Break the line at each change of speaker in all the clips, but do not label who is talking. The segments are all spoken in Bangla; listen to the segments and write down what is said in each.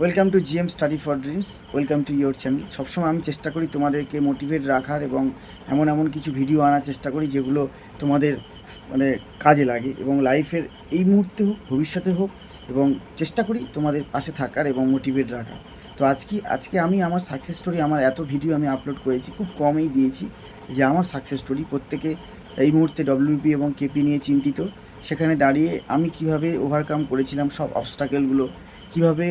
Welcome to GM study for dreams welcome to your channel সবসময় আমি চেষ্টা করি তোমাদেরকে মোটিভেট রাখার এবং এমন এমন কিছু ভিডিও আনার চেষ্টা করি যেগুলো তোমাদের মানে কাজে লাগে এবং লাইফের এই মুহূর্তে হোক, ভবিষ্যতে হোক এবং চেষ্টা করি তোমাদের পাশে থাকার এবং মোটিভেট রাখার। তো আজকে আজকে আমি আমার সাকসেস স্টোরি আমার এত ভিডিও আমি আপলোড করেছি, খুব কমই দিয়েছি যে আমার সাকসেস স্টোরি প্রত্যেকে এই মুহূর্তে ডব্লিউপি এবং কেপি নিয়ে চিন্তিত। সেখানে দাঁড়িয়ে আমি কীভাবে ওভারকাম করেছিলাম সব অবস্টাকেলগুলো কীভাবে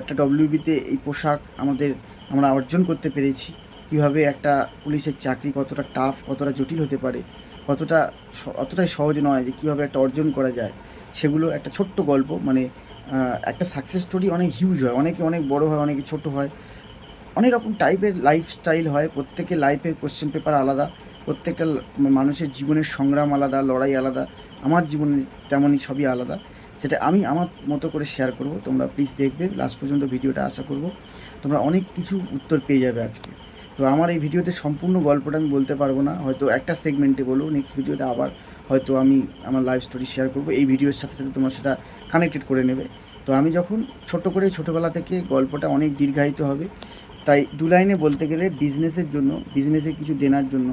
একটা ডব্লিউবিতে এই পোশাক আমাদের, আমরা অর্জন করতে পেরেছি। কীভাবে একটা পুলিশের চাকরি কতটা টাফ কতটা জটিল হতে পারে, কতটা অতটাই সহজ নয় যে কীভাবে একটা অর্জন করা যায়, সেগুলো একটা ছোট্ট গল্প। মানে একটা সাকসেস স্টোরি অনেক হিউজ হয়, অনেকে অনেক বড় হয়, অনেকে ছোট হয়। অনেক রকম টাইপের লাইফস্টাইল হয়, প্রত্যেকের লাইফের কোশ্চেন পেপার আলাদা, প্রত্যেকটা মানুষের জীবনের সংগ্রাম আলাদা, লড়াই আলাদা, আমার জীবনে তেমনই সবই আলাদা। সেটা আমি আমার মতো করে শেয়ার করব। তোমরা প্লিজ দেখবে লাস্ট পর্যন্ত ভিডিওটা আশা করব। তোমরা অনেক কিছু উত্তর পেয়ে যাবে আজকে। তো আমার এই ভিডিওতে সম্পূর্ণ গল্পটা আমি বলতে পারব না, হয়তো একটা সেগমেন্টে বলব নেক্সট ভিডিওতে আবার হয়তো আমি আমার লাইফ স্টোরি শেয়ার করব। এই ভিডিওর সাথে সাথে তোমরা সেটা কানেক্টেড করে নেবে। তো আমি যখন ছোট করে ছোটোবেলা থেকে গল্পটা অনেক দীর্ঘায়িত হবে, তাই দু লাইনে বলতে গেলে বিজনেসের জন্য বিজনেসে কিছু দেনার জন্য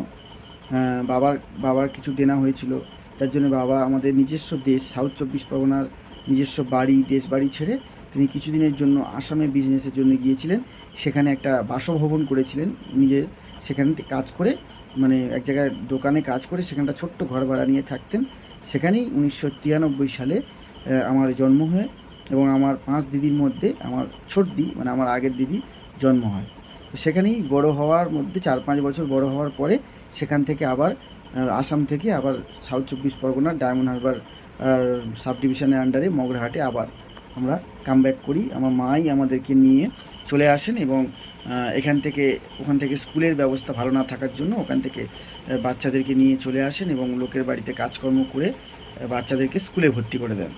বাবার বাবার কিছু দেনা হয়েছিল, তার জন্য বাবা আমাদের নিজস্ব দেশ সাউথ চব্বিশ পরগনার নিজস্ব বাড়ি দেশ বাড়ি ছেড়ে তিনি কিছুদিনের জন্য আসামে বিজনেসের জন্য গিয়েছিলেন। সেখানে একটা বাসভবন করেছিলেন। নিজের সেখানে কাজ করে মানে এক জায়গায় দোকানে কাজ করে সেখানটা ছোট্ট ঘর ভাড়া নিয়ে থাকতেন। সেখানেই উনিশশো তিরানব্বই সালে আমার জন্ম হয় এবং আমার পাঁচ দিদির মধ্যে আমার ছোট দি মানে আমার আগের দিদি জন্ম হয়। সেখানেই বড় হওয়ার মধ্যে চার পাঁচ বছর বড় হওয়ার পরে সেখান থেকে আবার আসাম থেকে আবার সাউথ চব্বিশ পরগনার ডায়মন্ড হারবার সাব ডিভিশনের আন্ডারে মগরাহাটে আবার আমরা কামব্যাক করি। আমার মাই আমাদেরকে নিয়ে চলে আসেন এবং এখান থেকে, ওখান থেকে স্কুলের ব্যবস্থা ভালো না থাকার জন্য ওখান থেকে বাচ্চাদেরকে নিয়ে চলে আসেন এবং লোকের বাড়িতে কাজকর্ম করে বাচ্চাদেরকে স্কুলে ভর্তি করে দেন।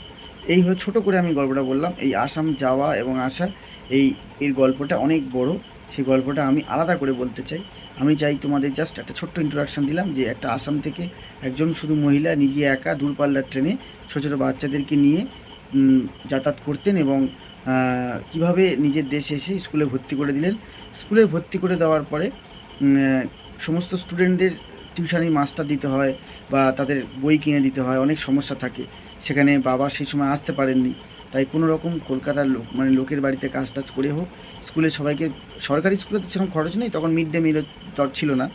এই হলো ছোটো করে আমি গল্পটা বললাম। এই আসাম যাওয়া এবং আসা এই, এর গল্পটা অনেক বড়। সেই গল্পটা আমি আলাদা করে বলতে চাই। আমি চাই তোমাদের জাস্ট একটা ছোট্ট ইন্ট্রোডাকশন দিলাম যে একটা আসাম থেকে একজন শুধু মহিলা নিজে একা দূরপাল্লার ট্রেনে ছোটো ছোটো বাচ্চাদেরকে নিয়ে যাতায়াত করতেন এবং কীভাবে নিজের দেশে এসে স্কুলে ভর্তি করে দিলেন। স্কুলে ভর্তি করে দেওয়ার পরে সমস্ত স্টুডেন্টদের টিউশনি মাস্টার দিতে হয় বা তাদের বই কিনে দিতে হয়, অনেক সমস্যা থাকে। সেখানে বাবা সেই সময় আসতে পারেননি। তাই কোনো রকম কলকাতার লোক মানে লোকের বাড়িতে কাজ টাজ করে হোক স্কুলে সবাইকে, সরকারি স্কুলে তো সেরকম খরচ নেই, তখন মিড ডে মিলও তর ছিল না।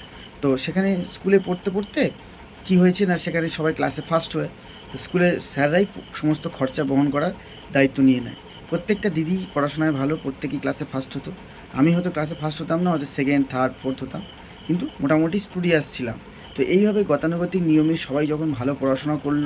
তো সেখানে স্কুলে পড়তে পড়তে কি হয়েছে না সেখানে সবাই ক্লাসে ফার্স্ট হয়ে, তো স্কুলের স্যাররাই সমস্ত খরচা বহন করার দায়িত্ব নিয়ে নেয়। প্রত্যেকটা দিদি পড়াশোনায় ভালো, প্রত্যেকেই ক্লাসে ফার্স্ট হতো। আমি হয়তো ক্লাসে ফার্স্ট হতাম না, হয়তো সেকেন্ড থার্ড ফোর্থ হতাম, কিন্তু মোটামুটি স্টুডিয়াস ছিলাম। তো এইভাবে গতানুগতিক নিয়মে সবাই যখন ভালো পড়াশোনা করল,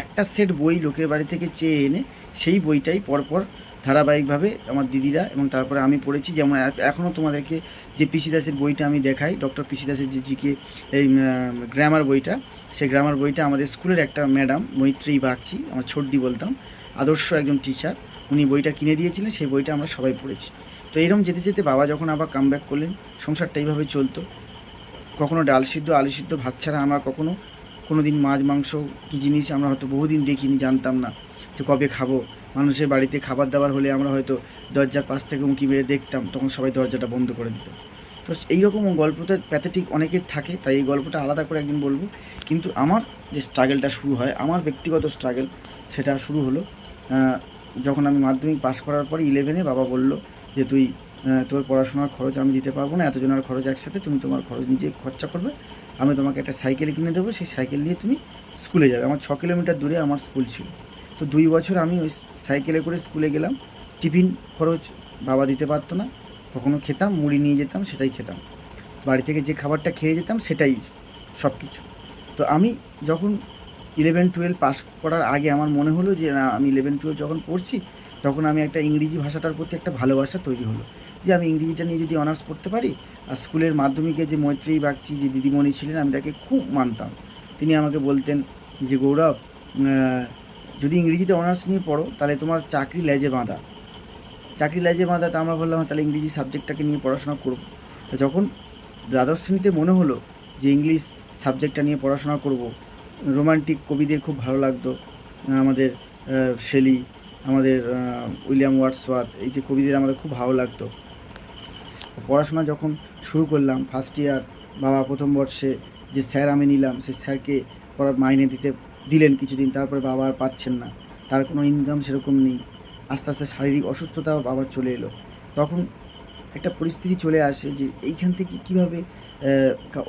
একটা সেট বই লোকের বাড়ি থেকে চেয়ে এনে সেই বইটাই পরপর ধারাবাহিকভাবে আমার দিদিরা এবং তারপরে আমি পড়েছি, যেমন এখনও তোমাদেরকে যে পিসি দাসের বইটা আমি দেখাই, ডক্টর পিসি দাসের যে জিকে এই গ্রামার বইটা, সেই গ্রামার বইটা আমাদের স্কুলের একটা ম্যাডাম মৈত্রী বাগচি, আমার ছোটদি বলতাম, আদর্শ একজন টিচার উনি বইটা কিনে দিয়েছিলেন, সেই বইটা আমরা সবাই পড়েছি। তো এরকম যেতে যেতে বাবা যখন আবার কাম ব্যাক করলেন, সংসারটা এইভাবে চলতো। কখনো ডাল সিদ্ধ, আলু সিদ্ধ, ভাত ছাড়া আমরা কখনো কোনো দিন মাছ, মাংস কী জিনিস আমরা হয়তো বহুদিন দেখিনি, জানতাম না যে কবে খাব। মানুষের বাড়িতে খাবার দাবার হলে আমরা হয়তো দরজার পাশ থেকে উঁকি মেরে দেখতাম, তখন সবাই দরজাটা বন্ধ করে দিত। তো এইরকম গল্পটা প্যাথেটিক অনেকের থাকে, তাই এই গল্পটা আলাদা করে একদিন বলব। কিন্তু আমার যে স্ট্রাগলটা শুরু হয়, আমার ব্যক্তিগত স্ট্রাগল সেটা শুরু হলো যখন আমি মাধ্যমিক পাস করার পরে ইলেভেনে বাবা বলল যে, তুই তোর পড়াশোনার খরচ আমি দিতে পারব না, এতজনের খরচ একসাথে, তুমি তোমার খরচ নিজে খরচা করবে। আমি তোমাকে একটা সাইকেল কিনে দেবো, সেই সাইকেল নিয়ে তুমি স্কুলে যাবে। আমার ছ কিলোমিটার দূরে আমার স্কুল ছিল। তো দুই বছর আমি ওই সাইকেলে করে স্কুলে গেলাম, টিফিন খরচ বাবা দিতে পারতো না, কখনো খেতাম, মুড়ি নিয়ে যেতাম, সেটাই খেতাম। বাড়ি থেকে যে খাবারটা খেয়ে যেতাম, সেটাই সব কিছু তো আমি যখন ইলেভেন টুয়েলভ পাস করার আগে আমার মনে হলো যে, না, আমি ইলেভেন টুয়েলভ যখন পড়ছি, তখন আমি একটা ইংরেজি ভাষাটার প্রতি একটা ভালোবাসা তৈরি হলো। যে আমি ইংরেজিটা নিয়ে যদি অনার্স পড়তে পারি, আর স্কুলের মাধ্যমিকে যে মৈত্রী বাগচি যে দিদিমণি ছিলেন, আমি তাকে খুব মানতাম। তিনি আমাকে বলতেন যে, গৌরব যদি ইংরেজিতে অনার্স নিয়ে পড়ো, তাহলে তোমার চাকরি লেজে বাঁধা। চাকরি লেজে বাঁধা, তা আমরা বললাম তাহলে ইংরেজি সাবজেক্টটাকে নিয়ে পড়াশোনা করব। তো যখন দ্বাদশ শ্রেণীতে মনে হলো যে ইংলিশ সাবজেক্টটা নিয়ে পড়াশোনা করব, রোমান্টিক কবিদের খুব ভালো লাগতো আমাদের শেলি, আমাদের উইলিয়াম ওয়ার্ডসওয়ার্থ এই যে কবিদের আমাদের খুব ভালো লাগতো। পড়াশোনা যখন শুরু করলাম ফার্স্ট ইয়ার বাবা প্রথম বর্ষে যে স্যার আমি নিলাম, সেই স্যারকে পড়া মাইনে দিতে দিলেন কিছুদিন, তারপরে বাবা আর পাচ্ছেন না। তার কোনো ইনকাম সেরকম নেই। আস্তে আস্তে শারীরিক অসুস্থতাও বাবার চলে এলো। তখন একটা পরিস্থিতি চলে আসে যে এইখান থেকে কীভাবে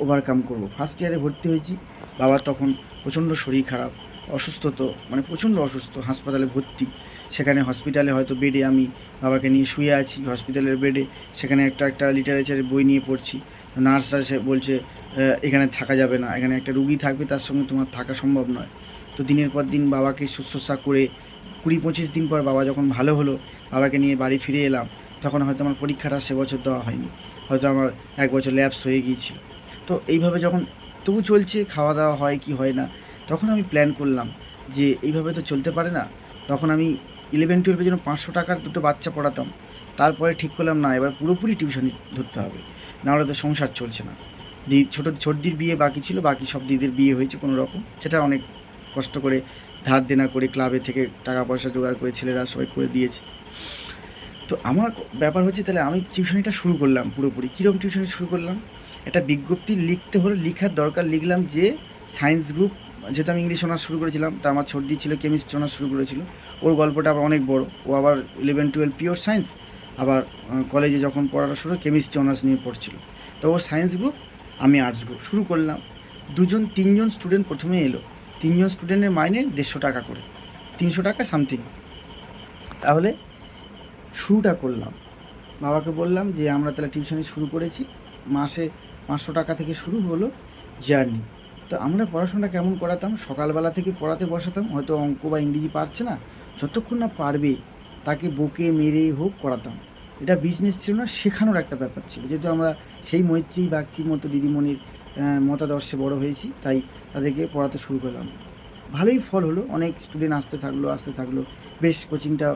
ওভারকাম করব? ফার্স্ট ইয়ারে ভর্তি হয়েছি, বাবার তখন প্রচণ্ড শরীর খারাপ অসুস্থ তো মানে প্রচণ্ড অসুস্থ, হাসপাতালে ভর্তি। সেখানে হসপিটালে হয়তো বেডে আমি বাবাকে নিয়ে শুয়ে আছি হসপিটালের বেডে সেখানে একটা একটা লিটারেচারের বই নিয়ে পড়ছি। নার্সরা সে বলছে এখানে থাকা যাবে না, এখানে একটা রুগী থাকবে, তার সঙ্গে তোমার থাকা সম্ভব নয়। তো দিনের পর দিন বাবাকে শুশ্রূষা করে কুড়ি পঁচিশ দিন পর বাবা যখন ভালো হলো, বাবাকে নিয়ে বাড়ি ফিরে এলাম, তখন হয়তো আমার পরীক্ষাটা সে বছর দেওয়া হয়নি, হয়তো আমার এক বছর ল্যাপস হয়ে গিয়েছিল। তো এইভাবে যখন তবু চলছে খাওয়া দাওয়া হয় কি হয় না, তখন আমি প্ল্যান করলাম যে এইভাবে তো চলতে পারে না। তখন আমি ইলেভেন টুয়েলভের জন্য পাঁচশো টাকার দুটো বাচ্চা পড়াতাম। তারপরে ঠিক করলাম, না, এবার পুরোপুরি টিউশন ধরতে হবে, নাহলে তো সংসার চলছে না। দি ছোটো ছোটদির বিয়ে বাকি ছিল, বাকি সব দিদির বিয়ে হয়েছে কোনো রকম সেটা অনেক কষ্ট করে ধার দেনা করে ক্লাবে থেকে টাকা পয়সা জোগাড় করে ছেলেরা সবাই করে দিয়েছে। তো আমার ব্যাপার হচ্ছে তাহলে আমি টিউশনিটা শুরু করলাম পুরোপুরি। কীরকম টিউশনি শুরু করলাম? একটা বিজ্ঞপ্তি লিখতে হলে লিখার দরকার লিখলাম যে সায়েন্স গ্রুপ, যেহেতু আমি ইংলিশ অনার্স শুরু করেছিলাম, তা আমার ছোটদি ছিল, কেমিস্ট্রি অনার্স শুরু করেছিল। ওর গল্পটা আবার অনেক বড়। ও আবার ইলেভেন টুয়েলভ পিওর সায়েন্স আবার কলেজে যখন পড়াটা শুরু কেমিস্ট্রি অনার্স নিয়ে পড়ছিল। তো ও সায়েন্স গ্রুপ, আমি আর্টস গ্রুপ শুরু করলাম। দুজন, তিনজন স্টুডেন্ট প্রথমে এলো। তিনজন স্টুডেন্টের মাইনে দেড়শো টাকা করে। তিনশো টাকা সামথিং তাহলে শুরুটা করলাম। বাবাকে বললাম যে, আমরা তাহলে টিউশনি শুরু করেছি। মাসে পাঁচশো টাকা থেকে শুরু হলো জার্নি তো আমরা পড়াশোনাটা কেমন করাতাম? সকালবেলা থেকে পড়াতে বসাতাম। হয়তো অঙ্ক বা ইংরেজি পারছে না। যতক্ষণ না পারবে, তাকে বকে মেরে হোক করাতাম। এটা বিজনেস ছিল না, শেখানোর একটা ব্যাপার ছিল। যেহেতু আমরা সেই মৈত্রী বাগচির মতো দিদিমণির মতাদর্শে বড় হয়েছি, তাই তাদেরকে পড়াতে শুরু করলাম। ভালোই ফল হলো, অনেক স্টুডেন্ট আসতে থাকল আসতে থাকল। বেশ কোচিংটা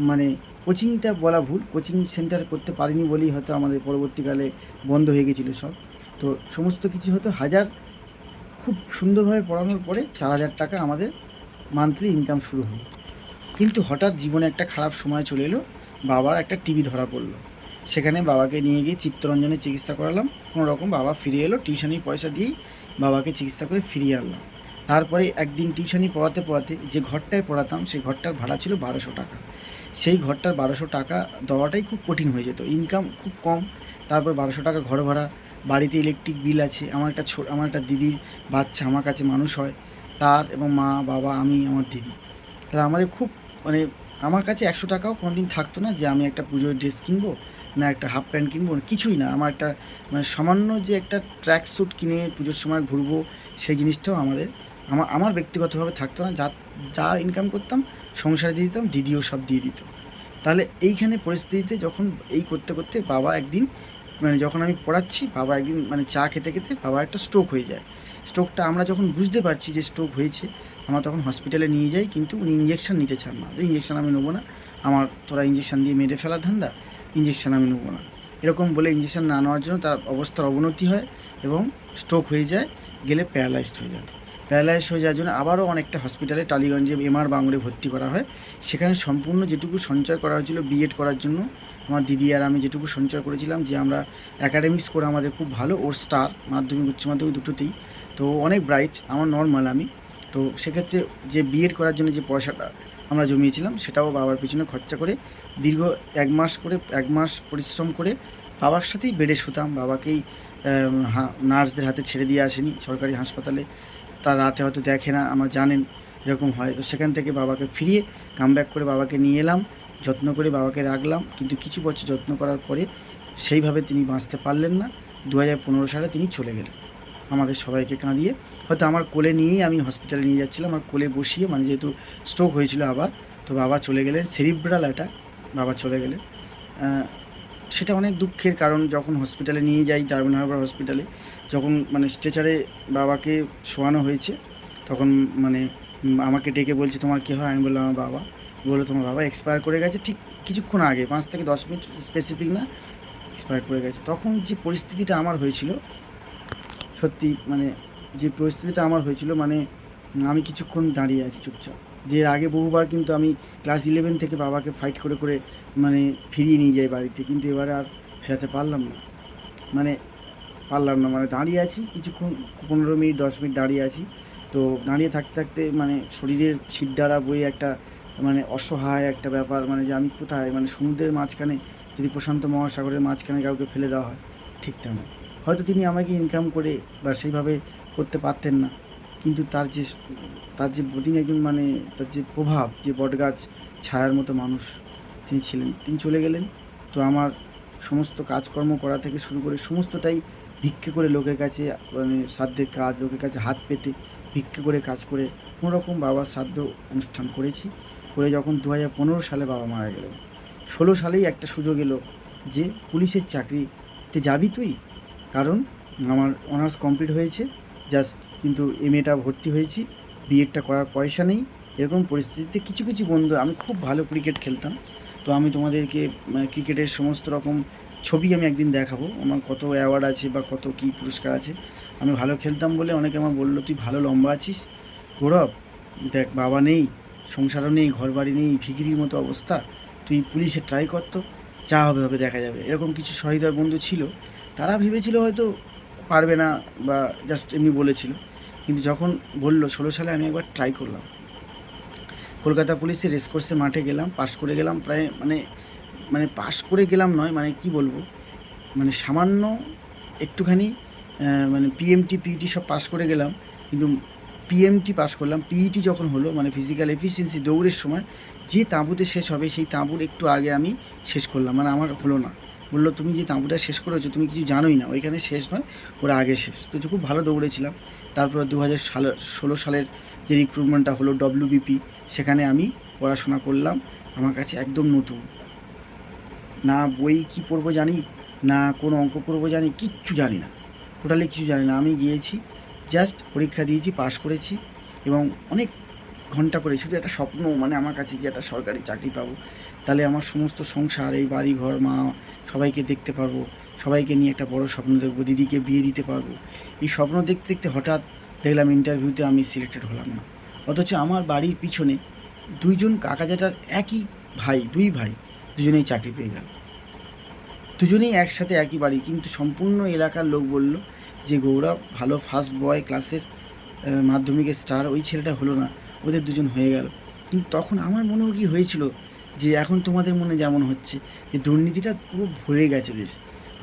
মানে কোচিংটা বলা ভুল কোচিং সেন্টার করতে পারিনি বলেই হয়তো আমাদের পরবর্তীকালে বন্ধ হয়ে গেছিল সব। তো সমস্ত কিছু হয়তো হাজার, খুব সুন্দরভাবে পড়ানোর পরে চার হাজার টাকা আমাদের মান্থলি ইনকাম শুরু হলো। কিন্তু হঠাৎ জীবনে একটা খারাপ সময় চলে এলো, বাবার একটা টিভি ধরা পড়ল। সেখানে বাবাকে নিয়ে গিয়ে চিত্তরঞ্জনে চিকিৎসা করালাম। কোনো রকম বাবা ফিরে এলো টিউশনির পয়সা দিয়েই বাবাকে চিকিৎসা করে ফিরিয়ে আনলাম। তারপরে একদিন টিউশনি পড়াতে পড়াতে যে ঘরটায় পড়াতাম সেই ঘরটার ভাড়া ছিল বারোশো টাকা। সেই ঘরটার বারোশো টাকা দেওয়াটাই খুব কঠিন হয়ে যেত। ইনকাম খুব কম। তারপর বারোশো টাকা ঘর ভাড়া, বাড়িতে ইলেকট্রিক বিল আছে, আমার একটা ছো, আমার একটা দিদির বাচ্চা আমার কাছে মানুষ হয়, তার এবং মা, বাবা, আমি, আমার দিদি। তাহলে আমাদের খুব মানে আমার কাছে একশো টাকাও কোনোদিন থাকতো না যে আমি একটা পুজোর ড্রেস কিনবো না একটা হাফ প্যান্ট কিনবো কিছুই না। আমার একটা মানে সামান্য যে একটা ট্র্যাক স্যুট কিনে পুজোর সময় ঘুরবো, সেই জিনিসটাও আমাদের আমার আমার ব্যক্তিগতভাবে থাকতো না। যা যা ইনকাম করতাম, সংসারে দিয়ে দিতাম, দিদিও সব দিয়ে দিত। তাহলে এইখানে পরিস্থিতিতে যখন এই করতে করতে বাবা একদিন মানে যখন আমি পড়াচ্ছি, বাবা একদিন মানে চা খেতে খেতে বাবা একটা স্ট্রোক হয়ে যায়। স্ট্রোকটা আমরা যখন বুঝতে পারছি যে স্ট্রোক হয়েছে, আমরা তখন হসপিটালে নিয়ে যাই, কিন্তু উনি ইঞ্জেকশন নিতে চান না। ইঞ্জেকশন আমি নেব না, আমার, তোরা ইঞ্জেকশান দিয়ে মেরে ফেলার ধান্দা ইঞ্জেকশন আমি নেব না। এরকম বলে ইঞ্জেকশান না নেওয়ার জন্য তার অবস্থার অবনতি হয় এবং স্ট্রোক হয়ে যায়, গেলে প্যারালাইজড হয়ে যায়। প্যারালাইজ হয়ে যাওয়ার জন্য আবারও অনেকটা হসপিটালে টালিগঞ্জে এমআর বাংড়ে ভর্তি করা হয়। সেখানে সম্পূর্ণ যেটুকু সঞ্চয় করা হয়েছিল বিএড করার জন্য, আমার দিদি আর আমি যেটুকু সঞ্চয় করেছিলাম যে আমরা অ্যাকাডেমিক স্কোর আমাদের খুব ভালো, ওর স্টার মাধ্যমিক, উচ্চ মাধ্যমিক দুটোতেই। তো অনেক ব্রাইট আমার নর্মাল আমি। তো সেক্ষেত্রে যে বিএড করার জন্য যে পয়সাটা আমরা জমিয়েছিলাম, সেটাও বাবার পিছনে খরচা করে দীর্ঘ এক মাস করে, এক মাস পরিশ্রম করে বাবার সাথেই বেডে শুতাম। বাবাকেই নার্সদের হাতে ছেড়ে দিয়ে আসেনি সরকারি হাসপাতালে। তার রাতে হয়তো দেখে না, আমার জানেন এরকম হয়। তো সেখান থেকে বাবাকে ফিরিয়ে কামব্যাক করে বাবাকে নিয়ে এলাম, যত্ন করে বাবাকে রাখলাম। কিন্তু কিছু বছর যত্ন করার পরে সেইভাবে তিনি বাঁচতে পারলেন না। দু হাজার পনেরো সালে তিনি চলে গেলেন। আমাদের সবাইকে কাঁদিয়ে, হয়তো আমার কোলে নিয়েই আমি হসপিটালে নিয়ে যাচ্ছিলাম। আমার কোলে বসিয়ে মানে যেহেতু স্ট্রোক হয়েছিল আবার, তো বাবা চলে গেলেন। সেরিব্রাল এটা বাবা চলে গেলে। সেটা অনেক দুঃখের কারণ যখন হসপিটালে নিয়ে যাই ডায়মন্ড হারবার হসপিটালে যখন মানে স্ট্রেচারে বাবাকে শোয়ানো হয়েছে, তখন মানে আমাকে ডেকে বলছে, তোমার কী হয়? আমি বললাম, আমার বাবা। বলল, তোমার বাবা এক্সপায়ার করে গেছে ঠিক কিছুক্ষণ আগে, পাঁচ থেকে দশ মিনিট স্পেসিফিক না এক্সপায়ার করে গেছে। তখন যে পরিস্থিতিটা আমার হয়েছিল, সত্যি মানে যে পরিস্থিতিটা আমার হয়েছিল মানে আমি কিছুক্ষণ দাঁড়িয়ে আছি চুপচাপ। যে এর আগে বহুবার কিন্তু আমি ক্লাস ইলেভেন থেকে বাবাকে ফাইট করে করে মানে ফিরিয়ে নিয়ে যাই বাড়িতে, কিন্তু এবারে আর ফেরাতে পারলাম না। মানে পারলাম না মানে দাঁড়িয়ে আছি কিছুক্ষণ, পনেরো মিনিট, দশ মিনিট দাঁড়িয়ে আছি। তো দাঁড়িয়ে থাকতে থাকতে মানে শরীরের ছিটডারা বয়ে একটা মানে অসহায় একটা ব্যাপার মানে যে আমি কোথায়? মানে সমুদ্রের মাঝখানে যদি প্রশান্ত মহাসাগরের মাঝখানে কাউকে ফেলে দেওয়া হয়, ঠিক তেমন। হয়তো তিনি আমাকে ইনকাম করে বা সেইভাবে করতে পারতেন না। কিন্তু তার যে তার যে তিনি একজন মানে তার যে প্রভাব, যে বটগাছ ছায়ার মতো মানুষ তিনি ছিলেন, তিনি চলে গেলেন। তো আমার সমস্ত কাজকর্ম করা থেকে শুরু করে সমস্তটাই ভিক্ষে করে লোকের কাছে মানে শ্রাদ্ধের কাজ, লোকের কাছে হাত পেতে ভিক্ষে করে কাজ করে কোনো রকম বাবার শ্রাদ্ধ অনুষ্ঠান করেছি। করে যখন দু হাজার পনেরো সালে বাবা মারা গেলেন, ষোলো সালেই একটা সুযোগ এলো যে পুলিশের চাকরিতে যাবি তুই। কারণ আমার অনার্স কমপ্লিট হয়েছে জাস্ট কিন্তু এম এটা ভর্তি হয়েছি বিএডটা করার পয়সা নেই, এরকম পরিস্থিতিতে কিছু কিছু বন্ধু, আমি খুব ভালো ক্রিকেট খেলতাম। তো আমি তোমাদেরকে ক্রিকেটের সমস্ত রকম ছবি আমি একদিন দেখাবো। আমার কত অ্যাওয়ার্ড আছে বা কত কী পুরস্কার আছে। আমি ভালো খেলতাম বলে অনেকে আমার বলল, তুই ভালো লম্বা আছিস? গৌরব, দেখ, বাবা নেই, সংসারও নেই ঘর বাড়ি নেই ভিকিরির মতো অবস্থা। তুই পুলিশে ট্রাই করতো যা হবে হবে, দেখা যাবে। এরকম কিছু সহৃদয় বন্ধু ছিল। তারা ভেবেছিল হয়তো পারবে না বা জাস্ট এমনি বলেছিল। কিন্তু যখন বলল, ষোলো সালে আমি একবার ট্রাই করলাম। কলকাতা পুলিশের রেসকোর্সে মাঠে গেলাম পাশ করে গেলাম, প্রায় মানে মানে পাশ করে গেলাম নয় মানে কি বলব? মানে সামান্য একটুখানি মানে পিএমটি পিইটি সব পাশ করে গেলাম। কিন্তু পিএমটি পাশ করলাম। পিইটি যখন হলো মানে ফিজিক্যাল এফিসিয়েন্সি দৌড়ের সময়, যে তাঁবুতে শেষ হবে, সেই তাঁবুর একটু আগে আমি শেষ করলাম। মানে আমার হলো না। বলল, তুমি যে তাঁবুটা শেষ করেছ, তুমি কিছু জানোই না। ওইখানে শেষ নয়, ওরা আগে শেষ। তো খুব ভালো দৌড়েছিলাম। তারপর দু হাজার সাল, ষোলো সালের যে রিক্রুটমেন্টটা হলো ডব্লিউবিপি সেখানে আমি পড়াশোনা করলাম। আমার কাছে একদম নতুন। না বই কি পড়ব জানি, না কোনো অঙ্ক করব জানি, কিচ্ছু জানি না। টোটালি কিছু জানি না। আমি গিয়েছি জাস্ট পরীক্ষা দিয়েছি, পাশ করেছি এবং অনেক ঘণ্টা করে, শুধু একটা স্বপ্ন মানে আমার কাছে যে একটা সরকারি চাকরি পাবো। তাহলে আমার সমস্ত সংসার, এই বাড়ি ঘর, মা, সবাইকে দেখতে পারব। সবাইকে নিয়ে একটা বড় স্বপ্ন দেখব, দিদিকে বিয়ে দিতে পারব। এই স্বপ্ন দেখতে দেখতে হঠাৎ দেখলাম ইন্টারভিউতে আমি সিলেক্টেড হলাম না। অথচ আমার বাড়ির পিছনে দুইজন কাকা জ্যাঠার একই ভাই, দুই ভাই, দুজনেই চাকরি পেয়ে গেল। দুজনেই একসাথে একই বাড়ি, কিন্তু সম্পূর্ণ এলাকার লোক বলল যে, গৌরব, ভালো ফার্স্ট বয় ক্লাসের মাধ্যমিকের স্টার ওই ছেলেটা হলো না, ওদের দুজন হয়ে গেল। কিন্তু তখন আমার মনেও কি হয়েছিল যে এখন তোমাদের মনে যেমন হচ্ছে যে দুর্নীতিটা পুরো ভরে গেছে দেশ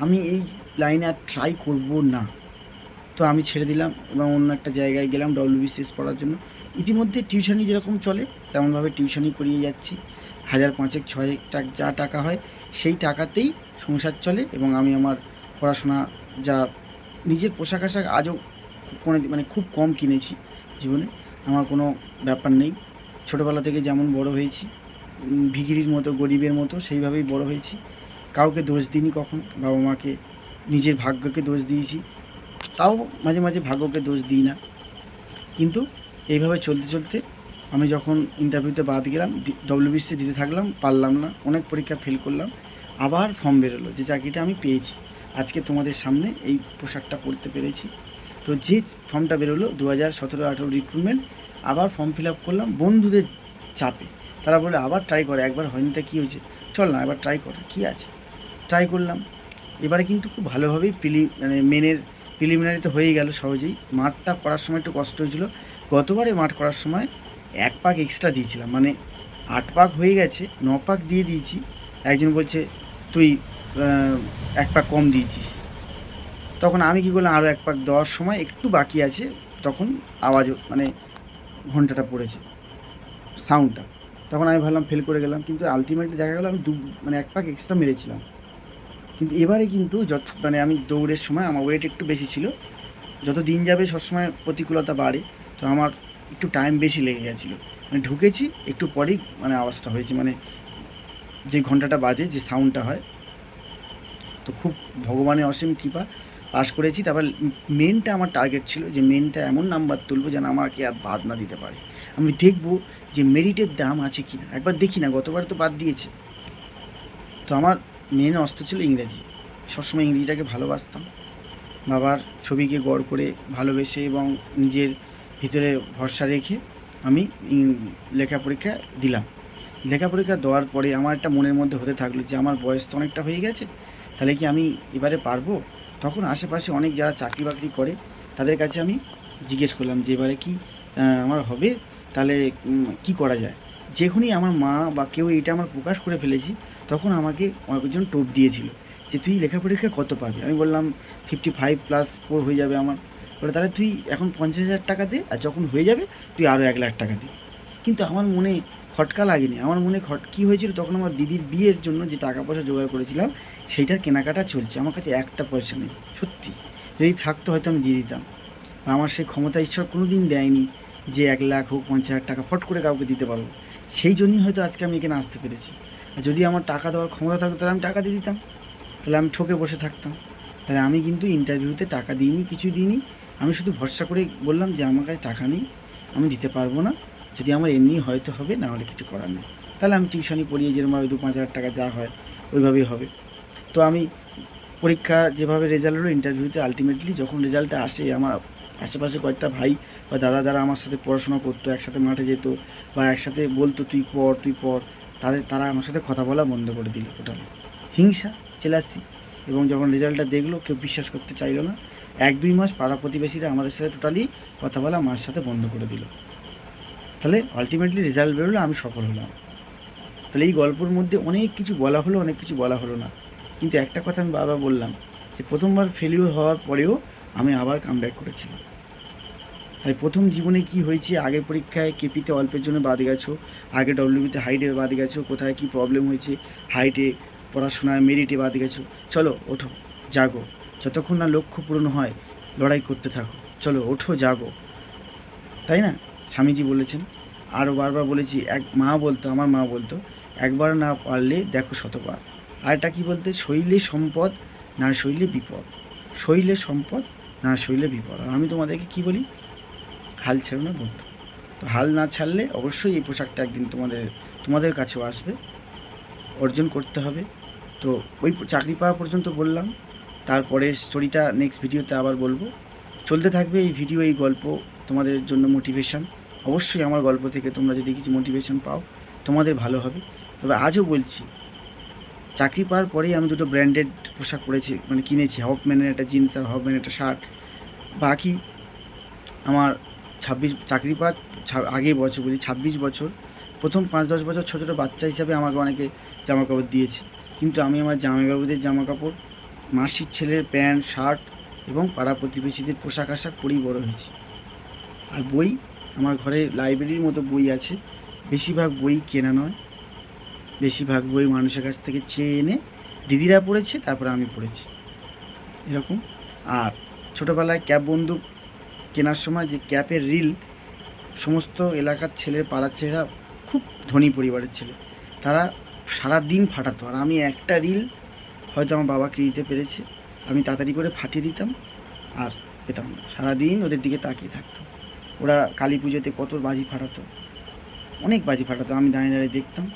আমি এই লাইনে আর ট্রাই করব না। তো আমি ছেড়ে দিলাম এবং অন্য একটা জায়গায় গেলাম ডব্লিউবিসিএস পড়ার জন্য। ইতিমধ্যে টিউশনি যেরকম চলে, তেমনভাবে টিউশনি করিয়ে যাচ্ছি। হাজার পাঁচেক ছয় টাক যা টাকা হয়, সেই টাকাতেই সংসার চলে এবং আমি আমার পড়াশোনা যা নিজের পোশাক আশাক আজও কোনো মানে খুব কম কিনেছি জীবনে। আমার কোনো ব্যাপার নেই। ছোটোবেলা থেকে যেমন বড় হয়েছি উম, ভিখিরির মতো গরিবের মতো সেইভাবেই বড় হয়েছি। কাউকে দোষ দিইনি কখন বাবা মাকে নিজের ভাগ্যকে দোষ দিয়েছি। তাও মাঝে মাঝে ভাগ্যকে দোষ দিই না। কিন্তু এইভাবে চলতে চলতে আমি যখন ইন্টারভিউতে বাদ গেলাম ডব্লিউবিসি দিতে থাকলাম পারলাম না অনেক পরীক্ষা ফেল করলাম আবার ফর্ম বেরোলো যে চাকরিটা আমি পেয়েছি। আজকে তোমাদের সামনে এই পোশাকটা পরতে পেরেছি। তো যে ফর্মটা বেরোলো দু হাজার সতেরো আঠেরো রিক্রুটমেন্ট আবার ফর্ম ফিল আপ করলাম বন্ধুদের চাপে। তারা বলে আবার ট্রাই করে, একবার হয়নি তা কী হয়েছে? চল না, এবার ট্রাই কর, কী আছে? ট্রাই করলাম। এবারে কিন্তু খুব ভালোভাবেই প্রিলি মানে মেনের প্রিলিমিনারি তো হয়ে গেল সহজেই। মাঠটা করার সময় একটু কষ্ট হয়েছিল। গতবারে মাঠ করার সময় এক পাক এক্সট্রা দিয়েছিলাম। মানে আট পাক হয়ে গেছে, ন পাক দিয়ে দিয়েছি। একজন বলছে, তুই এক পাক কম দিয়েছিস। তখন আমি কী করলাম, আরও এক পাক দেওয়ার সময় একটু বাকি আছে, তখন আওয়াজ মানে ঘন্টাটা পড়েছে সাউন্ডটা তখন আমি ভাবলাম ফেল করে গেলাম, কিন্তু আলটিমেটলি দেখা গেলো আমি দু মানে এক পাক এক্সট্রা মেরেছিলাম। কিন্তু এবারে কিন্তু যত মানে আমি দৌড়ের সময় আমার ওয়েট একটু বেশি ছিল। যত দিন যাবে সবসময় প্রতিকূলতা বাড়ে, তো আমার একটু টাইম বেশি লেগে গেছিল। মানে ঢুকেছি, একটু পরেই মানে আওয়াজটা হয়েছে মানে যে ঘন্টাটা বাজে, যে সাউন্ডটা হয়। তো খুব ভগবানের অসীম কৃপা পাস করেছি। তারপর মেনটা আমার টার্গেট ছিল যে মেনটা এমন নাম্বার তুলবো যেন আমাকে আর বাদ না দিতে পারে। আমি দেখব যে মেরিটের দাম আছে কি না একবার দেখি না, গতবার তো বাদ দিয়েছে। তো আমার মেন অস্ত্র ছিল ইংরেজি। সবসময় ইংরেজিটাকে ভালোবাসতাম। বাবার ছবিকে গড় করে ভালোবেসে এবং নিজের ভিতরে ভরসা রেখে আমি লেখা পরীক্ষা দিলাম। লেখা পরীক্ষা দেওয়ার পরে আমার একটা মনের মধ্যে হতে থাকল যে, আমার বয়স তো অনেকটা হয়ে গেছে, তাহলে কি আমি এবারে পারব? তখন আশেপাশে অনেক যারা চাকরি বাকরি করে, তাদের কাছে আমি জিজ্ঞেস করলাম যে, এবারে কি আমার হবে? তাহলে কি করা যায়? যখনই আমার মা বা কেউ এটা আমার প্রকাশ করে ফেলেছি, তখন আমাকে অনেকজন টোপ দিয়েছিল যে, তুই লেখা পরীক্ষায় কত পাবি? আমি বললাম ফিফটি ফাইভ প্লাস ফোর হয়ে যাবে আমার। বলে, তাহলে তুই এখন পঞ্চাশ হাজার টাকা দে, আর যখন হয়ে যাবে, তুই আরও এক লাখ টাকা দে। কিন্তু আমার মনে খটকা লাগেনি। আমার মনে খট, কী হয়েছিল? তখন আমার দিদির বিয়ের জন্য যে টাকা পয়সা জোগাড় করেছিলাম, সেইটার কেনাকাটা চলছে। আমার কাছে একটা পয়সা নেই, সত্যি। যদি থাকতো হয়তো আমি দিয়ে দিতাম। আমার সেই ক্ষমতা ঈশ্বর কোনো দিন দেয়নি। যে এক লাখ হোক, পঞ্চাশ হাজার টাকা ফট করে কাউকে দিতে পারব। সেই জন্যই হয়তো আজকে আমি এখানে আসতে পেরেছি। আর যদি আমার টাকা দেওয়ার ক্ষমতা থাকতো, তাহলে আমি টাকা দিয়ে দিতাম। তাহলে আমি ঠকে বসে থাকতাম। তাহলে আমি কিন্তু ইন্টারভিউতে টাকা দিইনি, কিছু দিইনি। আমি শুধু ভরসা করে বললাম যে আমার কাছে টাকা নেই, আমি দিতে পারব না। যদি আমার এমনি হয়তো হবে, না হলে কিছু করার নেই। তাহলে আমি টিউশনি পড়িয়ে যেরকমভাবে দু পাঁচ হাজার টাকা যা হয়, ওইভাবেই হবে। তো আমি পরীক্ষা যেভাবে রেজাল্ট হলো ইন্টারভিউতে আলটিমেটলি যখন রেজাল্টটা আসে আমার আশেপাশে কয়েকটা ভাই বা দাদা যারা আমার সাথে পড়াশোনা করতো, একসাথে মাঠে যেত বা একসাথে বলতো, তুই পড় তুই পড়। তাদের, তারা আমার সাথে কথা বলা বন্ধ করে দিল টোটাল হিংসা চেলাসি এবং যখন রেজাল্টটা দেখল, কেউ বিশ্বাস করতে চাইলো না। এক, দুই মাস পাড়া প্রতিবেশীরা আমাদের সাথে টোটালি কথা বলা মার সাথে বন্ধ করে দিল। তাহলে আলটিমেটলি রেজাল্ট বেরোলো, আমি সফল হলাম। তাহলে এই গল্পের মধ্যে অনেক কিছু বলা হলো, অনেক কিছু বলা হলো না। কিন্তু একটা কথা আমি বারবার বললাম, যে প্রথমবার ফেলিওর হওয়ার পরেও আমি আবার কাম ব্যাক করেছিলাম। তাই প্রথম জীবনে কি হয়েছে? আগের পরীক্ষায় কেপিতে অল্পের জন্য বাদ গেছো, আগে ডব্লিউবিতে হাইটে বাদ গেছো, কোথায় কি প্রবলেম হয়েছে হাইটে পড়াশোনায় মেরিটে বাদ গেছো। চলো ওঠো, জাগো। যতক্ষণ না লক্ষ্য পূরণ হয়, লড়াই করতে থাকো। চলো ওঠো, জাগো। তাই না? স্বামীজি বলেছেন। আরও বারবার বলেছি, এক মা বলতো, আমার মা বলতো, একবার না পারলে দেখো শতবার আর এটা কী বলতে? শৈলে সম্পদ, না শৈলে বিপদ। শৈলে সম্পদ, না শৈলে বিপদ। আর আমি তোমাদেরকে কি বলি? হাল ছেড়ো না বন্ধু। তো হাল না ছাড়লে অবশ্যই এই পোশাকটা একদিন তোমাদের তোমাদের কাছেও আসবে, অর্জন করতে হবে। তো ওই চাকরি পাওয়া পর্যন্ত বললাম, তারপরে স্টোরিটা নেক্সট ভিডিওতে আবার বলব। চলতে থাকবে এই ভিডিও এই গল্প, তোমাদের জন্য মোটিভেশান অবশ্যই আমার গল্প থেকে তোমরা যদি কিছু মোটিভেশান পাও, তোমাদের ভালো হবে। তবে আজও বলছি, চাকরি পাওয়ার পরেই আমি দুটো ব্র্যান্ডেড পোশাক পরেছি মানে কিনেছি। হপম্যানের একটা জিন্স আর হপম্যানের একটা শার্ট বাকি আমার ছাব্বিশ চাকরি পাওয়ার আগের বছর বলি, ছাব্বিশ বছর। প্রথম পাঁচ, দশ বছর ছোটো ছোটো বাচ্চা হিসাবে আমাকে অনেকে জামা কাপড় দিয়েছে। কিন্তু আমি আমার জামাইবাবুদের জামা কাপড় মাসির ছেলের প্যান্ট, শার্ট এবং পাড়া প্রতিবেশীদের পোশাক আশাক পরেই বড় হয়েছি। আর বই, আমার ঘরে লাইব্রেরির মতো বই আছে। বেশিরভাগ বই কেনা নয়। বেশিরভাগ বই মানুষের কাছ থেকে চেয়ে এনে দিদিরা পড়েছে, তারপরে আমি পড়েছি। এরকম। আর ছোটোবেলায় ক্যাব বন্দুক কেনার সময় যে ক্যাপের রিল, সমস্ত এলাকার ছেলের পাড়ার ছেলেরা, খুব ধনী পরিবারের ছেলে। তারা সারা দিন ফাটাতো। আর আমি একটা রিল হয়তো আমার বাবাকে দিতে পেরেছে। আমি তাড়াতাড়ি করে ফাটিয়ে দিতাম আর পেতাম না। সারাদিন ওদের দিকে তাকিয়ে থাকতাম। ওরা কালী পুজোতে কত বাজি ফাটাতো। অনেক বাজি ফাটাতো। আমি দাঁড়িয়ে দাঁড়িয়ে দেখতাম।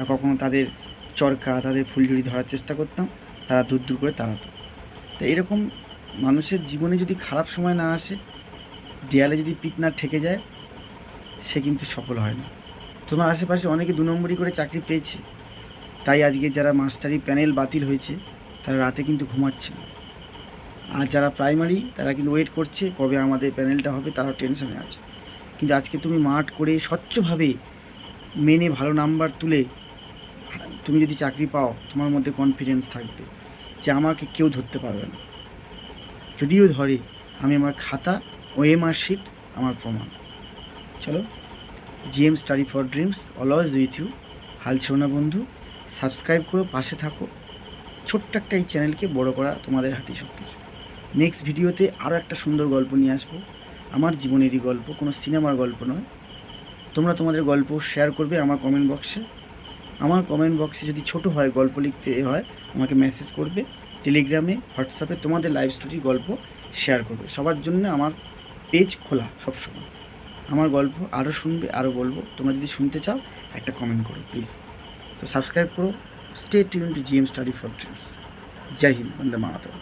আর কখনো তাদের চরকা, তাদের ফুলঝুরি ধরার চেষ্টা করতাম। তারা দূর দূর করে তাড়াতো। তো এরকম মানুষের জীবনে যদি খারাপ সময় না আসে দেয়ালে যদি পিঠ না ঠেকে যায়, সে কিন্তু সফল হয় না। তোমার আশেপাশে অনেকে দু নম্বরই করে চাকরি পেয়েছে। তাই আজকে যারা মাস্টারি প্যানেল বাতিল হয়েছে, তারা রাতে কিন্তু ঘুমাচ্ছে না। আর যারা প্রাইমারি, তারা কিন্তু ওয়েট করছে কবে আমাদের প্যানেলটা হবে, তারাও টেনশনে আছে। কিন্তু আজকে তুমি মাঠ করে স্বচ্ছভাবে মেনে ভালো নাম্বার তুলে, তুমি যদি চাকরি পাও, তোমার মধ্যে কনফিডেন্স থাকবে যে আমাকে কেউ ধরতে পারবে না। যদিও ধরে, আমি আমার খাতা ও এমআর শিট আমার প্রমাণ। চলো, GM study for dreams, always with you. হাল ছেও না বন্ধু, সাবস্ক্রাইব করো, পাশে থাকো। ছোট্ট একটা এই চ্যানেলকে বড় করা তোমাদের হাতে সব কিছু নেক্সট ভিডিওতে আরও একটা সুন্দর গল্প নিয়ে আসব। আমার জীবনেরই গল্প, কোনো সিনেমার গল্প নয়। তোমরা তোমাদের গল্প শেয়ার করবে আমার কমেন্ট বক্সে আমার কমেন্ট বক্সে যদি ছোট হয়, গল্প লিখতে হয়, আমাকে মেসেজ করবে। টেলিগ্রামে হোয়াটসঅ্যাপে তোমাদের লাইভ স্টোরি গল্প শেয়ার করবে। সবার জন্য আমার পেজ খোলা সবসময়। আমার গল্প আরও শুনবে আরও বলব। তোমরা যদি শুনতে চাও, একটা কমেন্ট করো প্লিজ তো সাবস্ক্রাইব করো। Stay tune to GM study for dreams Jai Hind, Vande Mataram.